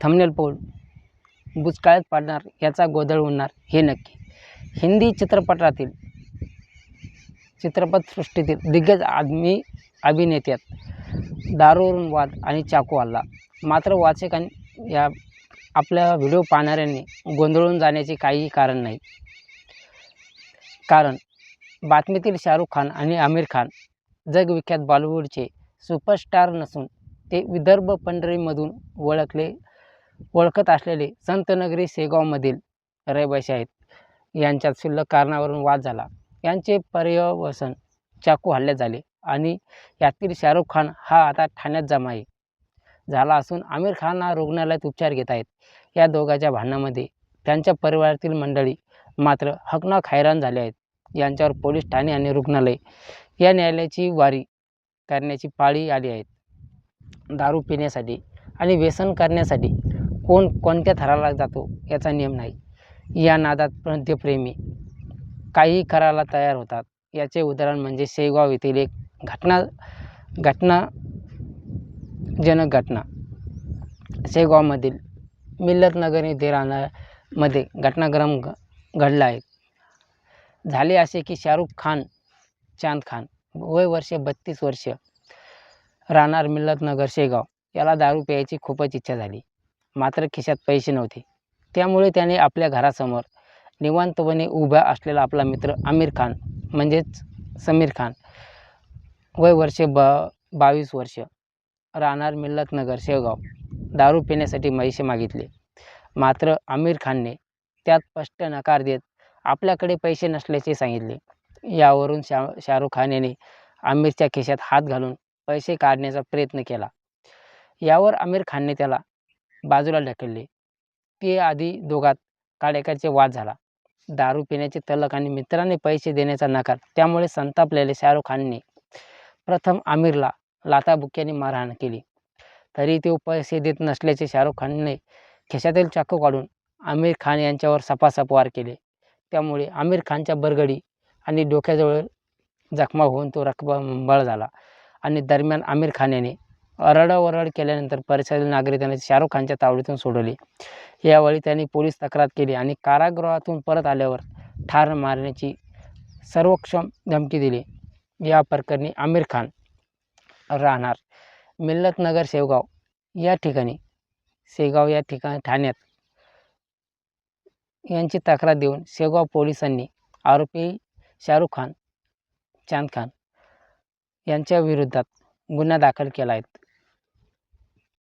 Thumbnail pole बुचकाळ्यात पाडणार याचा गोंधळ होणार हे नक्की. हिंदी चित्रपटातील चित्रपटसृष्टीतील दिग्गज आदमी अभिनेत्यात दारूवरून वाद आणि चाकू हल्ला. मात्र वाचकांनी या आपल्या व्हिडिओ पाहणाऱ्यांनी गोंधळून जाण्याचे काहीही कारण नाही. कारण बातमीतील शाहरुख खान आणि आमिर खान जगविख्यात बॉलिवूडचे सुपरस्टार नसून ते विदर्भ पंढरीमधून ओळखले ओळखत असलेले संतनगरी शेगावमधील रहिवासी आहेत. यांच्यात शुल्लक कारणावरून वाद झाला. यांचे पर्यवसन चाकू हल्ल्यात झाले आणि यातील शाहरुख खान हा आता ठाण्यात जमा आहे. झाला असून आमिर खान हा रुग्णालयात उपचार घेत आहेत. या दोघांच्या भांडणामध्ये त्यांच्या परिवारातील मंडळी मात्र हकनाक हैराण झाले आहेत. यांच्यावर पोलीस ठाणे आणि रुग्णालय या न्यायालयाची वारी करण्याची पाळी आली आहेत दारू पिण्यासाठी आणि व्यसन करण्यासाठी कोण कोणत्या थराला जातो याचा नियम नाही. या नादात मद्यप्रेमी काही करायला तयार होतात. याचे उदाहरण म्हणजे शेगाव येथील एक घटना घटनाजनक घटना. शेगावमधील मिल्लतनगर येथे राहण्यामध्ये घटनाक्रम घ घडला आहे. झाले असे की शाहरुख खान चांद खान वय वर्ष बत्तीस वर्ष राहणार मिल्लतनगर शेगाव. याला दारू प्यायची खूपच इच्छा झाली. मात्र खिशात पैसे नव्हते. त्यामुळे त्याने आपल्या घरासमोर निवांतपणे उभा असलेला आपला मित्र आमिर खान म्हणजेच समीर खान वय वर्ष ब बावीस वर्ष राहणार मिल्लतनगर शेवगाव दारू पिण्यासाठी पैसे मागितले. मात्र आमिर खानने त्यात स्पष्ट नकार देत आपल्याकडे पैसे नसल्याचे सांगितले. यावरून शा शाहरुख खान याने आमिरच्या खिशात हात घालून पैसे काढण्याचा प्रयत्न केला. यावर आमिर खानने त्याला बाजूला ढकलले. ते आधी दोघात काळेकरचे वाद झाला. दारू पिण्याचे तलक आणि मित्राने पैसे देण्याचा नकार त्यामुळे संतापलेले शाहरुख खानने प्रथम आमिरला लाथाबुक्क्याने मारहाण केली. तरी तो पैसे देत नसल्याचे शाहरुख खानने खिशातील चाकू काढून आमिर खान यांच्यावर सपासप वार केले. त्यामुळे आमिर खानच्या बरगडी आणि डोक्याजवळ जखमा होऊन तो रक्तबंबाळ झाला आणि दरम्यान आमिर खान याने अरडाओरड केल्यानंतर परिसरातील नागरिकांनी शाहरुख खानच्या तावडीतून सोडवले. यावेळी त्यांनी पोलीस तक्रार केली आणि कारागृहातून परत आल्यावर ठार मारण्याची सर्वक्षम धमकी दिली. या प्रकरणी आमिर खान राहणार. मिल्लतनगर शेवगाव या ठिकाणी शेगाव या ठिकाणी ठाण्यात यांची तक्रार देऊन शेगाव पोलिसांनी आरोपी शाहरुख खान चांद खान यांच्या विरोधात गुन्हा दाखल केला आहे.